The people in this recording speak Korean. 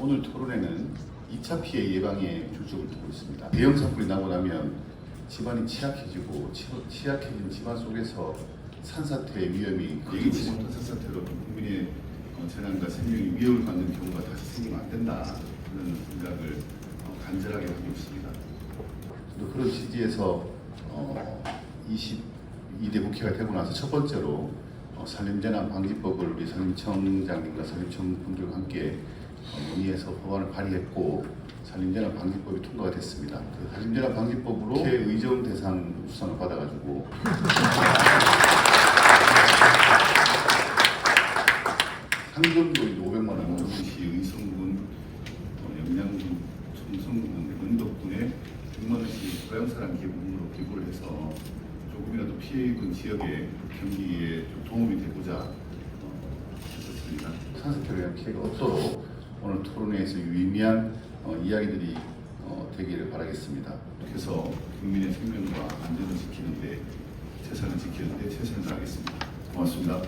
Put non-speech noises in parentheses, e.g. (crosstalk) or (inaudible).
오늘 토론회는 2차 피해 예방에 중점을 두고 있습니다. 대형 산불이 나고 나면 집안이 취약해지고 치- 취약해진 집안 속에서 산사태의 위험이 예기치 못한 산사태로 국민의 어, 재난과 생명이 위협을 받는 경우가 다시 생기면 안 된다 그런 생각을 어, 간절하게 하고 있습니다. 또 그런 취지에서 어, 22대 국회가 되고 나서 첫 번째로 어, 산림재난 방지법을 우리 산림청장님과 산림청 분들과 함께 어, 논의해서 법안을 발의했고 산림재난 방지법이 통과가 됐습니다. 그 산림재난 방지법으로 국회 의정 대상 수상을 받아가지고 (laughs) 상금도 이제 500만 원, 정시 의성군, 어, 영양군, 청성군, 은덕군에 100만 원씩 고향사랑 기부금으로 기부를 해서 조금이라도 피해 입은 지역의 경기에 좀 도움이 되고자 어, 했었습니다. 산사태로 인한 피해가 없도록 오늘 토론회에서 유의미한 어, 이야기들이 어, 되기를 바라겠습니다. 그래서 국민의 생명과 안전을 지키는데 최선을 지키는데 최선을 다하겠습니다. 고맙습니다.